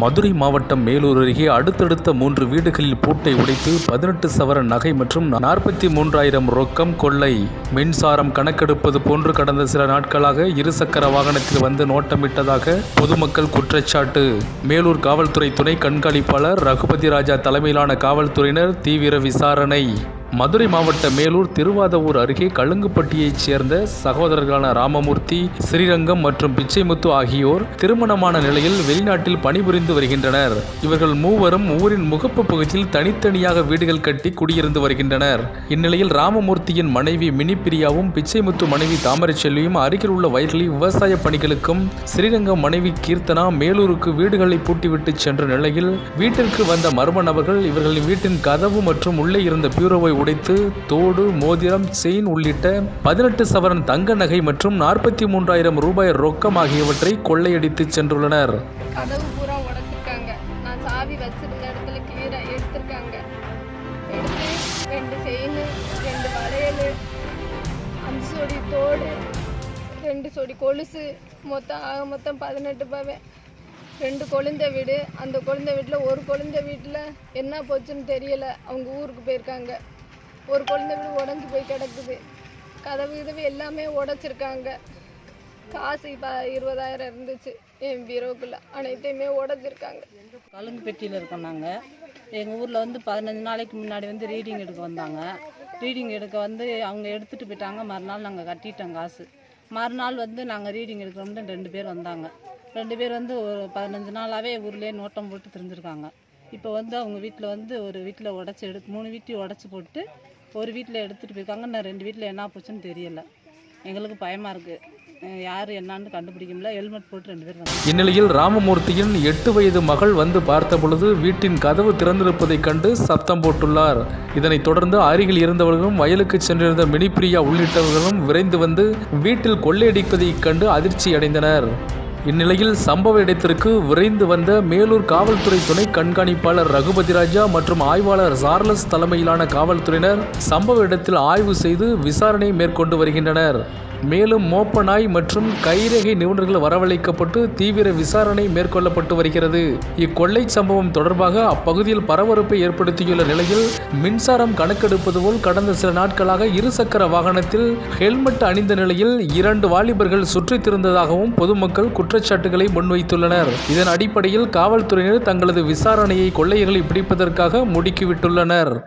மதுரை மாவட்டம் மேலூர் அருகே அடுத்தடுத்த மூன்று வீடுகளில் பூட்டை உடைத்து பதினெட்டு சவர நகை மற்றும் நாற்பத்தி மூன்றாயிரம் ரொக்கம் கொள்ளை. மின்சாரம் கணக்கெடுப்பது போன்று கடந்த சில நாட்களாக இருசக்கர வாகனத்தில் வந்து நோட்டமிட்டதாக பொதுமக்கள் குற்றச்சாட்டு. மேலூர் காவல்துறை துணை கண்காணிப்பாளர் ரகுபதி ராஜா தலைமையிலான காவல்துறையினர் தீவிர விசாரணை. மதுரை மாவட்ட மேலூர் திருவாதவூர் அருகே கழுங்குப்பட்டியைச் சேர்ந்த சகோதரர்களான ராமமூர்த்தி ஸ்ரீரங்கம் மற்றும் பிச்சைமுத்து ஆகியோர் திருமணமான நிலையில் வெளிநாட்டில் பணிபுரிந்து வருகின்றனர். இவர்கள் மூவரும் ஊரின் முகப்பு பகுதியில் தனித்தனியாக வீடுகள் கட்டி குடியிருந்து வருகின்றனர். இந்நிலையில் ராமமூர்த்தியின் மனைவி மினிப்பிரியாவும் பிச்சைமுத்து மனைவி தாமரைச்செல்வியும் அருகில் உள்ள வயல்களில் விவசாய பணிகளுக்கும் ஸ்ரீரங்கம் மனைவி கீர்த்தனா மேலூருக்கு வீடுகளை பூட்டிவிட்டு சென்ற நிலையில் வீட்டிற்கு வந்த மர்ம நபர்கள் இவர்களின் வீட்டின் கதவு மற்றும் உள்ளே இருந்த பியூரோவை உடைத்து தோடு மோதிரம் செயின் உள்ளிட்ட பதினெட்டு சவரன் தங்க நகை மற்றும் நாற்பத்தி மூன்றாயிரம் ரூபாய் ரொக்கம் ஆகியவற்றை கொள்ளையடித்து சென்றுள்ளனர். கதவு பூரா உடைச்சிருக்காங்க. நான் சாவி வச்சிருந்த இடத்துல கிளியரா எடுத்திருக்காங்க. எடுத்து ரெண்டு செயின் ரெண்டு வளையல் அஞ்சு சொடி தோடு ரெண்டு சொடி கொலுசு மொத்தம் ஆக மொத்தம் பதினெட்டு பவன் ரெண்டு கொழுந்த வீடு. அந்த கொழுந்த வீட்டில் ஒரு கொழுந்த வீட்டில் என்ன போச்சுன்னு தெரியல. அவங்க ஊருக்கு போயிருக்காங்க. ஒரு குழந்தை வீடு உடஞ்சி போய் கிடக்குது. கதவு கிதவு எல்லாமே உடைச்சிருக்காங்க. காசு இப்போ இருபதாயிரம் இருந்துச்சு. என் பீரோக்குள்ள அனைத்தையுமே உடச்சிருக்காங்க. கழுங்கு பெட்டியில் இருக்கோம் நாங்கள் எங்கள் ஊரில் வந்து பதினஞ்சு நாளைக்கு முன்னாடி வந்து ரீடிங் எடுக்க வந்தாங்க. ரீடிங் எடுக்க வந்து அவங்க எடுத்துகிட்டு போயிட்டாங்க. மறுநாள் நாங்கள் கட்டிட்டோம் காசு. மறுநாள் வந்து நாங்கள் ரீடிங் எடுக்கிறோம்னு ரெண்டு பேர் வந்தாங்க. ரெண்டு பேர் வந்து ஒரு பதினஞ்சு நாளாகவே ஊர்லேயே நோட்டம் போட்டு தெரிஞ்சிருக்காங்க. இப்போ வந்து அவங்க வீட்டில் வந்து ஒரு வீட்டில் உடச்சி எடுத்து மூணு வீட்டையும் உடச்சி போட்டு ஒரு வீட்டில் எடுத்துகிட்டு போயிருக்காங்க. நான் ரெண்டு வீட்டில் என்ன போச்சுன்னு தெரியலை. எங்களுக்கு பயமாக இருக்குது யார் என்னான்னு கண்டுபிடிக்க முடியல. ஹெல்மெட் போட்டு ரெண்டு பேரும் இந்நிலையில் ராமமூர்த்தியின் எட்டு வயது மகள் வந்து பார்த்த பொழுது வீட்டின் கதவு திறந்திருப்பதைக் கண்டு சத்தம் போட்டுள்ளார். இதனைத் தொடர்ந்து அருகில் இருந்தவர்களும் வயலுக்கு சென்றிருந்த மினிப்பிரியா உள்ளிட்டவர்களும் விரைந்து வந்து வீட்டில் கொள்ளையடிப்பதைக் கண்டு அதிர்ச்சி அடைந்தனர் இந்நிலையில் சம்பவ இடத்திற்கு விரைந்து வந்த மேலூர் காவல்துறை துணை கண்காணிப்பாளர் ரகுபதி ராஜா மற்றும் ஆய்வாளர் சார்லஸ் தலைமையிலான காவல்துறையினர் சம்பவ இடத்தில் ஆய்வு செய்து விசாரணை மேற்கொண்டு வருகின்றனர். மேலும் மோப்பனாய் மற்றும் கைரேகை நிபுணர்கள் வரவழைக்கப்பட்டு தீவிர விசாரணை மேற்கொள்ளப்பட்டு வருகிறது. இக்கொள்ளை சம்பவம் தொடர்பாக அப்பகுதியில் பரபரப்பை ஏற்படுத்தியுள்ள நிலையில் மின்சாரம் கணக்கெடுப்பது போல் கடந்த சில நாட்களாக இருசக்கர வாகனத்தில் ஹெல்மெட் அணிந்த நிலையில் இரண்டு வாலிபர்கள் சுற்றித் திருந்ததாகவும் பொதுமக்கள் குற்றச்சாட்டுகளை முன்வைத்துள்ளனர். இதன் அடிப்படையில் காவல்துறையினர் தங்களது விசாரணையை கொள்ளையர்களை பிடிப்பதற்காக முடுக்கிவிட்டுள்ளனர்.